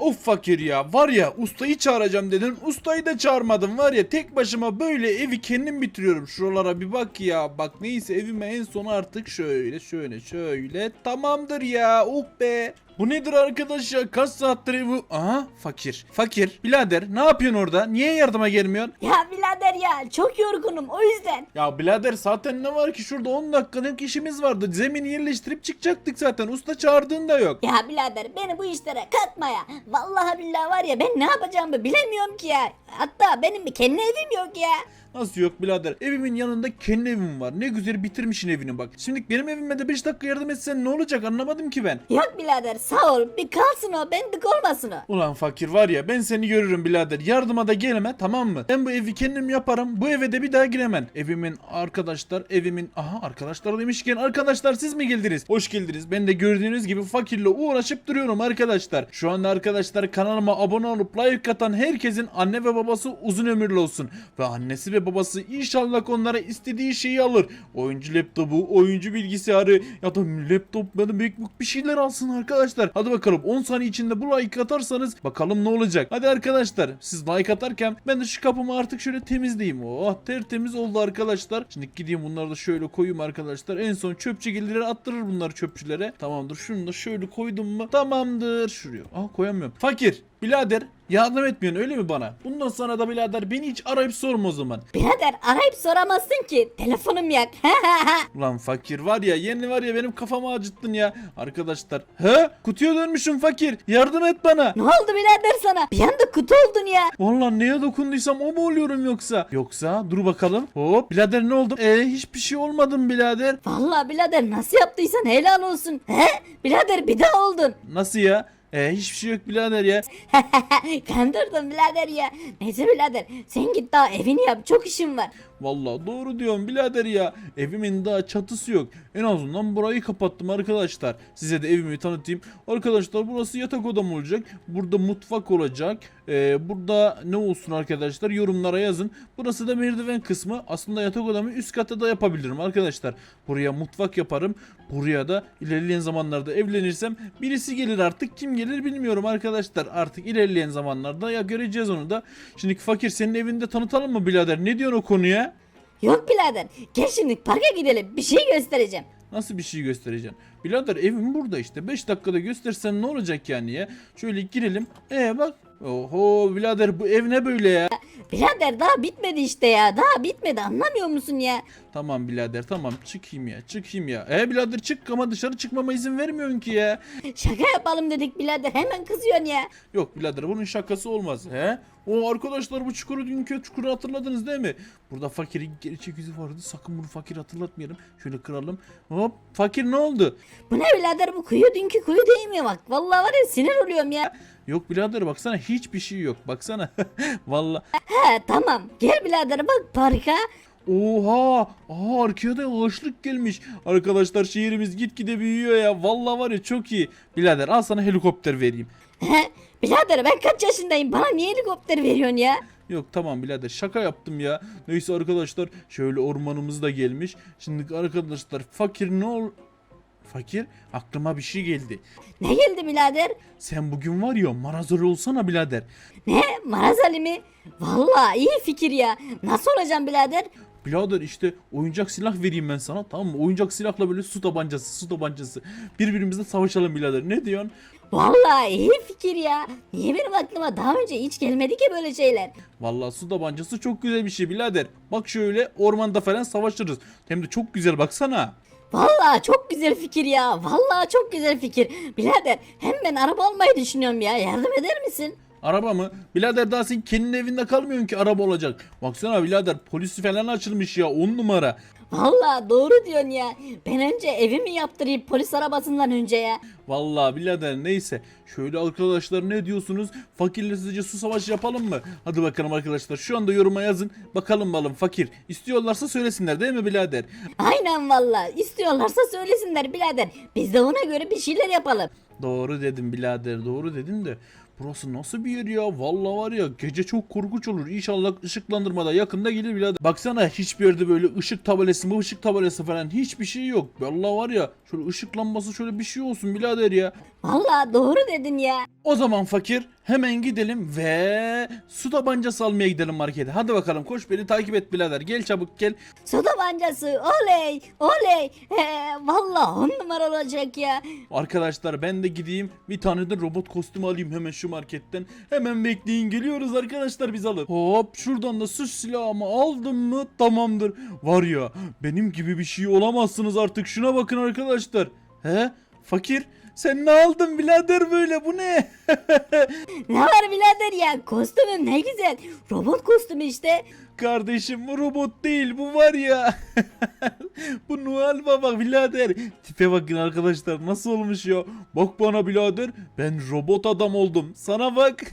Of fakir ya var ya ustayı çağıracağım dedin ustayı da çağırmadım var ya tek başıma böyle evi kendim bitiriyorum. Şuralara bir bak ya bak neyse evime en son artık şöyle şöyle şöyle. Tamamdır ya oh be. Bu nedir arkadaş ya kaç saattir evi aha fakir. Fakir birader ne yapıyorsun orada? Niye yardıma gelmiyorsun? Ya birader ya çok yorgunum o yüzden. ya birader zaten ne var ki şurada 10 dakikalık işimiz vardı zemini yerleştirip çıkacaktık zaten usta çağırdığın da yok Ya birader beni bu işlere katma ya. Vallahi billahi var ya ben ne yapacağımı bilemiyorum ki ya. Hatta benim bir kendi evim yok ya. Nasıl yok birader? Evimin yanında kendi evim var. Ne güzel bitirmişsin evini bak. Şimdi benim evime de 5 dakika yardım etsen ne olacak anlamadım ki ben. Yok birader sağ ol bir kalsın o bendik olmasın o. Ulan fakir var ya ben seni görürüm birader. Yardıma da geleme tamam mı? Ben bu evi kendim yaparım. Bu eve de bir daha giremem. Evimin arkadaşlar, evimin... Aha arkadaşlar demişken arkadaşlar siz mi geldiniz? Hoş geldiniz. Ben de gördüğünüz gibi fakirle uğraşıp duruyorum arkadaşlar. Şu anda arkadaşlar kanalıma abone olup like atan herkesin anne ve babası uzun ömürlü olsun. Ve annesi ve babası inşallah onlara istediği şeyi alır. Oyuncu laptopu, oyuncu bilgisayarı ya da laptop ya da MacBook bir şeyler alsın arkadaşlar. Hadi bakalım 10 saniye içinde bu like atarsanız bakalım ne olacak. Hadi arkadaşlar siz like atarken ben de şu kapımı artık şöyle temizleyeyim. Oh tertemiz oldu arkadaşlar. Şimdi gideyim bunları da şöyle koyayım arkadaşlar. En son çöpçü gelir attırır bunları çöpçülere. Tamamdır şunu da şöyle koydum mu? Tamamdır. Şuraya. Ah koyamıyorum. Fakir. Birader yardım etmiyorsun öyle mi bana? Bundan sonra da birader beni hiç arayıp sorma o zaman. Birader arayıp soramazsın ki telefonum yak. Ulan fakir var ya yeni var ya benim kafamı acıttın ya. Arkadaşlar. He? Kutuya dönmüşüm fakir. Yardım et bana. ne oldu birader sana? Bir anda kutu oldun ya. Vallahi neye dokunduysam o mu oluyorum yoksa? Yoksa dur bakalım. Hop birader ne oldu? Ee hiçbir şey olmadım birader. Vallahi birader nasıl yaptıysan helal olsun. He? Birader bir daha oldun. Nasıl ya? Ee hiçbir şey yok birader ya. Kandırdın birader ya. Neyse birader sen git daha evini yap çok işim var. Vallahi doğru diyorum birader ya. Evimin daha çatısı yok. En azından burayı kapattım arkadaşlar. Size de evimi tanıtayım. Arkadaşlar burası yatak odam olacak. Burada mutfak olacak. Ee, burada ne olsun arkadaşlar yorumlara yazın. Burası da merdiven kısmı. Aslında yatak odamı üst katta da yapabilirim arkadaşlar. Buraya mutfak yaparım. Buraya da ilerleyen zamanlarda evlenirsem birisi gelir artık. Kim gelir bilmiyorum arkadaşlar. Artık ilerleyen zamanlarda ya göreceğiz onu da. Şimdi fakir senin evinde tanıtalım mı birader? Ne diyorsun o konuya? Yok birader gel şimdi parka gidelim bir şey göstereceğim. Nasıl bir şey göstereceksin? Birader evim burada işte. 5 dakikada göstersen ne olacak yani ya? Şöyle girelim. Ee bak. Oho birader bu ev ne böyle ya? Birader daha bitmedi işte ya daha bitmedi anlamıyor musun ya? Tamam birader tamam çıkayım ya çıkayım ya. E birader çık ama dışarı çıkmama izin vermiyorsun ki ya. Şaka yapalım dedik birader hemen kızıyorsun ya. Yok birader bunun şakası olmaz. He? O arkadaşlar bu çukuru dünkü çukuru hatırladınız değil mi? Burada fakirin gerçek yüzü vardı. Sakın bunu fakir hatırlatmayalım. Şöyle kıralım. Hop fakir ne oldu? Bu ne birader bu kuyu dünkü kuyu değil mi bak? Vallahi var ya sinir oluyorum ya. Yok birader baksana hiçbir şey yok. Baksana. Vallahi. He tamam gel birader bak parka. Oha! Aa arkaya da ağaçlık gelmiş. Arkadaşlar şehrimiz gitgide büyüyor ya. Vallahi var ya çok iyi. Birader al sana helikopter vereyim. Birader ben kaç yaşındayım bana niye helikopter veriyorsun ya? Yok tamam birader şaka yaptım ya. Neyse arkadaşlar şöyle ormanımız da gelmiş. Şimdi arkadaşlar fakir ne ol... Fakir aklıma bir şey geldi. Ne geldi birader? Sen bugün var ya marazör olsana birader. Ne Maraz Ali mi? Vallahi iyi fikir ya. Nasıl olacağım birader? Birader işte oyuncak silah vereyim ben sana tamam mı? Oyuncak silahla böyle su tabancası su tabancası. Birbirimizle savaşalım birader ne diyorsun? Vallahi iyi fikir ya. Niye benim aklıma daha önce hiç gelmedi ki böyle şeyler? Vallahi su tabancası çok güzel bir şey birader. Bak şöyle ormanda falan savaşırız. Hem de çok güzel baksana. Vallahi çok güzel fikir ya. Vallahi çok güzel fikir. Birader hem ben araba almayı düşünüyorum ya. Yardım eder misin? Araba mı? Birader daha sen kendin evinde kalmıyorsun ki araba olacak. Baksana birader polisi falan açılmış ya 10 numara. Vallahi doğru diyorsun ya. Ben önce evimi yaptırayım polis arabasından önce ya. Vallahi birader neyse. Şöyle arkadaşlar ne diyorsunuz? Fakirle sizce su savaşı yapalım mı? Hadi bakalım arkadaşlar şu anda yoruma yazın. Bakalım balım fakir. İstiyorlarsa söylesinler değil mi birader? Aynen vallahi. İstiyorlarsa söylesinler birader. Biz de ona göre bir şeyler yapalım. Doğru dedim birader doğru dedin de. Burası nasıl bir yer ya? Vallahi var ya gece çok korkunç olur. İnşallah ışıklandırmada yakında gelir birader. Baksana hiçbir yerde böyle ışık tabelası mı ışık tabelası falan hiçbir şey yok. Vallahi var ya şöyle ışıklanması şöyle bir şey olsun birader ya. Vallahi doğru dedin ya. O zaman fakir hemen gidelim ve su tabancası almaya gidelim markete. Hadi bakalım koş beni takip et birader. Gel çabuk gel. Su tabancası oley oley. He, vallahi on numara olacak ya. Arkadaşlar ben de gideyim bir tane de robot kostümü alayım hemen şu marketten. Hemen bekleyin geliyoruz arkadaşlar biz alıp. Hop şuradan da su silahımı aldım mı tamamdır. Var ya benim gibi bir şey olamazsınız artık şuna bakın arkadaşlar. He fakir sen ne aldın birader böyle bu ne? Ne var birader ya kostümüm ne güzel. Robot kostümü işte. Kardeşim bu robot değil bu var ya. bu Noel Baba birader. Tipe bakın arkadaşlar nasıl olmuş ya. Bak bana birader ben robot adam oldum. Sana bak.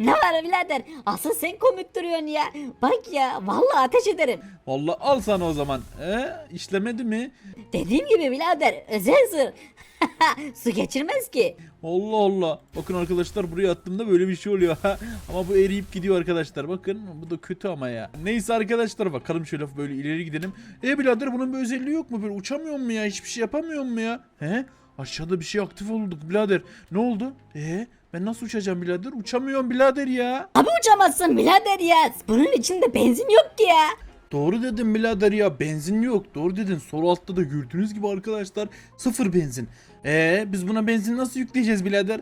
Ne var birader asıl sen komik duruyorsun ya. Bak ya vallahi ateş ederim. Vallahi al sana o zaman. He? İşlemedi mi? Dediğim gibi birader özel sır. Su geçirmez ki. Allah Allah. Bakın arkadaşlar buraya attığımda böyle bir şey oluyor. ama bu eriyip gidiyor arkadaşlar. Bakın bu da kötü ama ya. Neyse arkadaşlar bakalım şöyle böyle ileri gidelim. E birader bunun bir özelliği yok mu? Böyle uçamıyor mu ya? Hiçbir şey yapamıyor mu ya? He? Aşağıda bir şey aktif olduk birader. Ne oldu? E ben nasıl uçacağım birader? Uçamıyorum birader ya. Abi uçamazsın birader ya. Bunun içinde benzin yok ki ya. Doğru dedim birader ya benzin yok. Doğru dedin. Sol altta da gördüğünüz gibi arkadaşlar sıfır benzin. Ee biz buna benzin nasıl yükleyeceğiz birader?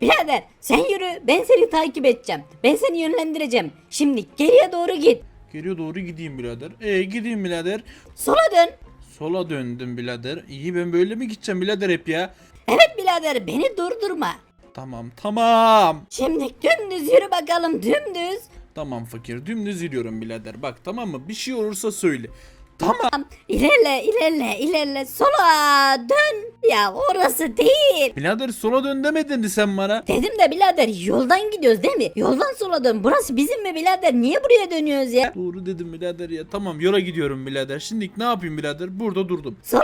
Birader sen yürü ben seni takip edeceğim. Ben seni yönlendireceğim. Şimdi geriye doğru git. Geriye doğru gideyim birader. Ee gideyim birader. Sola dön. Sola döndüm birader. İyi ben böyle mi gideceğim birader hep ya? Evet birader beni durdurma. Tamam tamam. Şimdi dümdüz yürü bakalım dümdüz. Tamam fakir dümdüz yürüyorum birader. Bak tamam mı? Bir şey olursa söyle. Tamam. İlerle ilerle ilerle sola dön. Ya orası değil. Birader sola dön demedin mi sen bana? Dedim de birader yoldan gidiyoruz değil mi? Yoldan sola dön. Burası bizim mi birader? Niye buraya dönüyoruz ya? Doğru dedim birader ya. Tamam yola gidiyorum birader. Şimdi ne yapayım birader? Burada durdum. Sola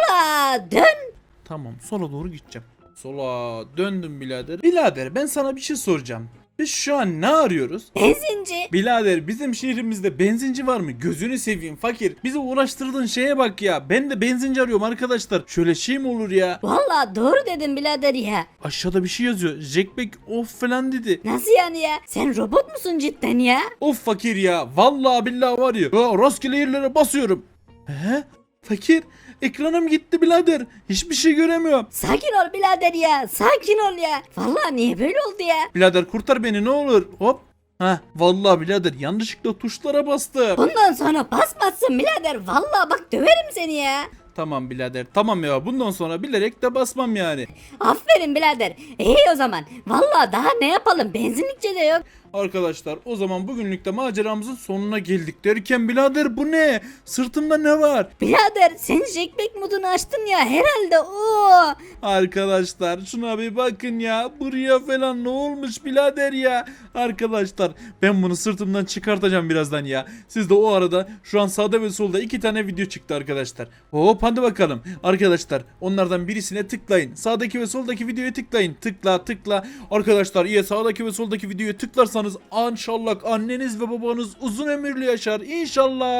dön. Tamam sola doğru gideceğim. Sola döndüm birader. Birader ben sana bir şey soracağım. Biz şu an ne arıyoruz? Benzinci. Birader bizim şehrimizde benzinci var mı? Gözünü seveyim fakir. Bizi uğraştırdığın şeye bak ya. Ben de benzinci arıyorum arkadaşlar. Şöyle şey mi olur ya? Valla doğru dedin birader ya. Aşağıda bir şey yazıyor. Jackback off falan dedi. Nasıl yani ya? Sen robot musun cidden ya? Of fakir ya. Vallahi billahi var ya. ya rastgele yerlere basıyorum. He? Fakir. Ekranım gitti birader. Hiçbir şey göremiyorum. Sakin ol birader ya. Sakin ol ya. Valla niye böyle oldu ya? Birader kurtar beni ne olur. Hop. Ha vallahi birader yanlışlıkla tuşlara bastım. Bundan sonra basmazsın birader. Valla bak döverim seni ya. Tamam birader tamam ya bundan sonra bilerek de basmam yani. Aferin birader. İyi o zaman. Valla daha ne yapalım? Benzinlikçe de yok. Arkadaşlar o zaman bugünlük de maceramızın sonuna geldik derken birader bu ne? Sırtımda ne var? Birader sen jackback modunu açtın ya herhalde o. Arkadaşlar şuna bir bakın ya. Buraya falan ne olmuş birader ya. Arkadaşlar ben bunu sırtımdan çıkartacağım birazdan ya. Siz de o arada şu an sağda ve solda iki tane video çıktı arkadaşlar. Hop hadi bakalım. Arkadaşlar onlardan birisine tıklayın. Sağdaki ve soldaki videoya tıklayın. Tıkla tıkla. Arkadaşlar iyi sağdaki ve soldaki videoya tıklarsanız inşallah anneniz ve babanız uzun ömürlü yaşar. İnşallah.